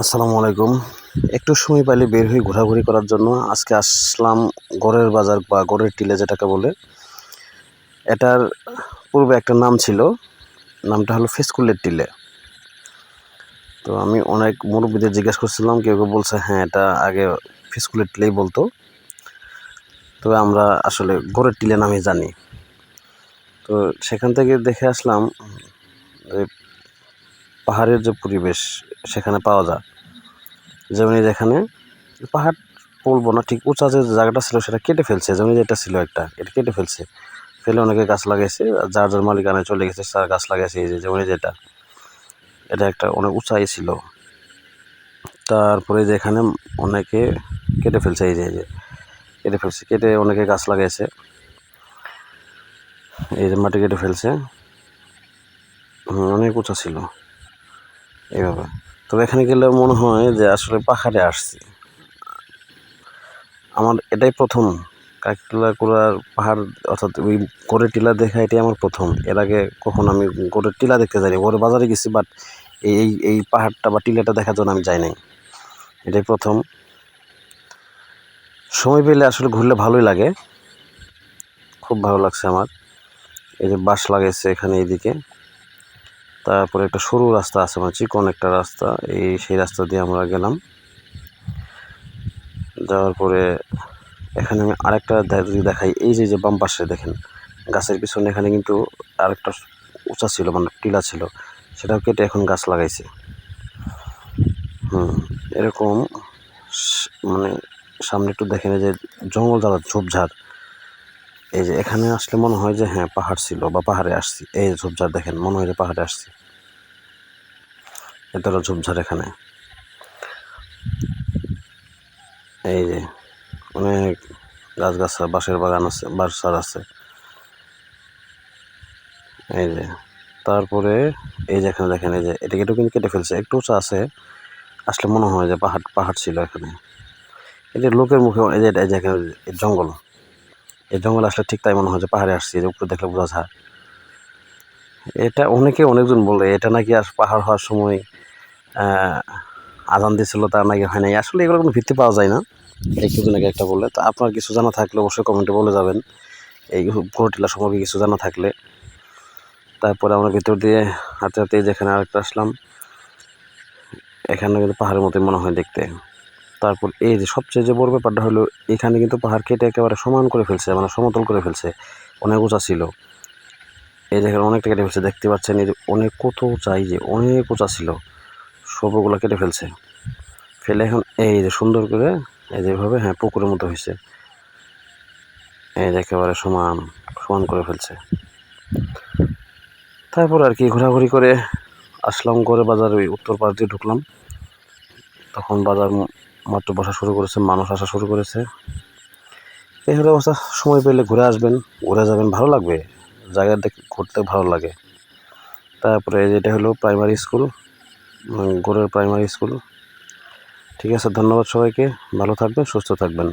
আসসালামু আলাইকুম। একটু সময় পাইলে বের হয়ে ঘোরাঘুরি করার জন্য আজকে আসলাম গড়ের বাজার বা গড়ের টিলে যেটাকে বলে। এটার পূর্বে একটা নাম ছিল, নামটা হলো ফেসকুলের টিলে। তো আমি অনেক মুরব্বীদের জিজ্ঞেস করছিলাম, কেউ কেউ বলছে হ্যাঁ এটা আগে ফেসকুলের টিলেই বলতো। তবে আমরা আসলে গড়ের টিলে নামে জানি। তো সেখান থেকে দেখে আসলাম পাহাড়ের যে পরিবেশ সেখানে পাওয়া যায়। যেমন এই যেখানে পাহাড় বলব না, ঠিক উঁচা যে জায়গাটা ছিল সেটা কেটে ফেলছে, যেমন যেটা ছিল একটা, এটা কেটে ফেলছে। ফেলে অনেকে গাছ লাগাইছে যার যার মালিকানায় চলে গেছে, তার গাছ লাগাইছে, এই যে যেমন যেটা। এটা একটা অনেক উঁচাই ছিল। তারপরে যেখানে অনেকে কেটে ফেলছে, এই যে এই যে, কেটে ফেলছে, কেটে অনেকে গাছ লাগাইছে। এই যে মাটি কেটে ফেলছে। অনেক উঁচা ছিল। এইভাবে তবে এখানে গেলে মনে হয় যে আসলে পাহাড়ে আসছি। আমার এটাই প্রথম। কাকিলা কুড়ার পাহাড় অর্থাৎ ওই গড়ের টিলা দেখা এটাই আমার প্রথম। এর আগে কখন আমি গড়ের টিলা দেখতে যাইনি। গড়ের বাজারে গেছি বাট এই এই পাহাড়টা বা টিলাটা দেখার জন্য আমি যাই নাই। এটাই প্রথম। সময় পেলে আসলে ঘুরলে ভালোই লাগে। খুব ভালো লাগছে আমার। এই যে বাঁশ লাগাইছে এখানে এইদিকে। তারপরে একটা সরু রাস্তা আছে মানে চিকন একটা রাস্তা। এই সেই রাস্তা দিয়ে আমরা গেলাম। যাওয়ার পরে এখানে আমি আরেকটা যদি দেখাই, এই যে যে বাম পাশে দেখেন, গাছের পিছনে এখানে কিন্তু আরেকটা উঁচা ছিল মানে টিলা ছিল, সেটাও কেটে এখন গাছ লাগাইছে। হুম, এরকম মানে সামনে একটু দেখেন যে জঙ্গল ঝাড় ঝোপঝাড়। এই যে এখানে আসলে মনে হয় যে হ্যাঁ পাহাড় ছিল বা পাহাড়ে আসছি। এই ঝোপঝাড় দেখেন, মনে হয় যে পাহাড়ে আসছি। এটা হলো ঝোপঝাড় এখানে। এই যে অনেক গাছ গাছা বাঁশের বাগান আছে, বাঁশঝাড় আছে। এই যে, তারপরে এই যে এখানে দেখেন, এই যে এটা কেটে কিন্তু কেটে ফেলছে, একটু উঁচা আছে। আসলে মনে হয় যে পাহাড় পাহাড় ছিল এখানে। যে লোকের মুখে এই যে এখানে জঙ্গল। এই জঙ্গল আসলে ঠিক তাই মনে হয় যে পাহাড়ে আসছি যে উপরে দেখলে বোঝা যায়। এটা অনেকে অনেকজন বলে, এটা নাকি আর পাহাড় হওয়ার সময় আজান দিয়েছিল তার নাকি হয় নাই। আসলে এগুলো কোনো ভিত্তি পাওয়া যায় না। এই কিছুদিন আগে একটা বললে তো আপনার কিছু জানা থাকলে অবশ্যই কমেন্টে বলে যাবেন। এই কোরটিলা সম্পর্কে কিছু জানা থাকলে। তারপরে আমরা ভিতর দিয়ে হাঁটতে হাঁটতে যেখানে আরেকটা আসলাম, এখানে কিন্তু পাহাড়ের মতোই মনে হয় দেখতে। তারপর এই যে সবচেয়ে যে বড় ব্যাপারটা হলো, এখানে কিন্তু পাহাড় কেটে একেবারে সমান করে ফেলছে মানে সমতল করে ফেলছে। অনেক উঁচা ছিল। এই দেখেন অনেকটা কেটে ফেলছে, দেখতে পাচ্ছেন এই যে অনেক কত চাই যে অনেক উঁচা ছিল। সবগুলো কেটে ফেলছে। ফেলে এখন এই যে সুন্দর করে এই যেভাবে হ্যাঁ পুকুরের মতো হয়েছে। এই যে একেবারে সমান সমান করে ফেলছে। তারপর আর কি ঘোরাঘুরি করে আসলাম করে বাজার ওই উত্তর পাশ দিয়ে ঢুকলাম। তখন বাজার মাত্র বসা শুরু করেছে, মানুষ আসা শুরু করেছে। এই হলে অবস্থা। সময় পেলে ঘুরে আসবেন, ঘুরে যাবেন, ভালো লাগবে। জায়গা দেখ, ঘুরতে ভালো লাগে। তারপরে যেটা হলো প্রাইমারি স্কুল গোড়ের প্রাইমারি স্কুল ঠিক আছে, ধন্যবাদ সবাইকে। ভালো থাকবেন, সুস্থ থাকবেন।